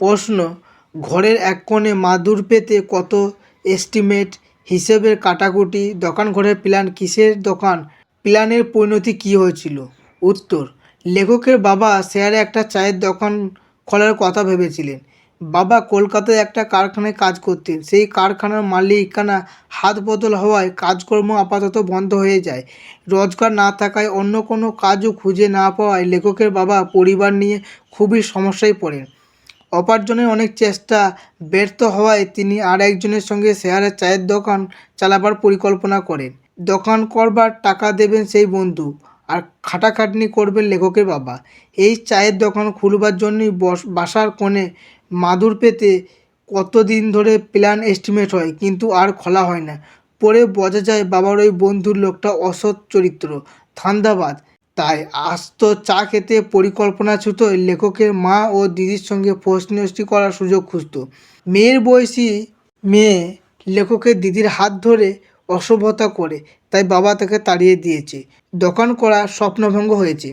প্রশ্ন, ঘরের এক কোণে মাদুর পেতে কত এস্টিমেট হিসেবের কাটাকুটি, দোকান ঘরের প্ল্যান কিসের দোকান, প্ল্যানের পরিণতি কী হয়েছিল? উত্তর, লেখকের বাবা শেয়ারে একটা চায়ের দোকান খোলার কথা ভেবেছিলেন। বাবা কলকাতায় একটা কারখানায় কাজ করতেন। সেই কারখানার মালিকানা হাত বদল হওয়ায় কাজকর্ম আপাতত বন্ধ হয়ে যায়। রোজগার না থাকায় অন্য কোনো কাজও খুঁজে না পাওয়ায় লেখকের বাবা পরিবার নিয়ে খুবই সমস্যায় পড়েন। উপার্জনের অনেক চেষ্টা ব্যর্থ হওয়ায় তিনি আর একজনের সঙ্গে শেয়ারের চায়ের দোকান চালাবার পরিকল্পনা করেন। দোকান করবার টাকা দেবেন সেই বন্ধু আর খাটাখাটনি করবেন লেখকের বাবা। এই চায়ের দোকান খুলবার জন্যই বস বাসার কোণে মাদুর পেতে কতদিন ধরে প্ল্যান এস্টিমেট হয় কিন্তু আর খোলা হয় না। পরে বোঝা যায় বাবার ওই বন্ধুর লোকটা অসৎ চরিত্র ধান্দাবাদ তাই আস্ত চা খেতে পরিকল্পনা ছুট লেখকের মা ও দিদির সঙ্গে ফষ্টি করার সুযোগ খুঁজত। মেয়ের বয়সী মেয়ে লেখকের দিদির হাত ধরে অসভ্যতা করে, তাই বাবা তাকে তাড়িয়ে দিয়েছে। দোকান করা স্বপ্নভঙ্গ হয়েছে।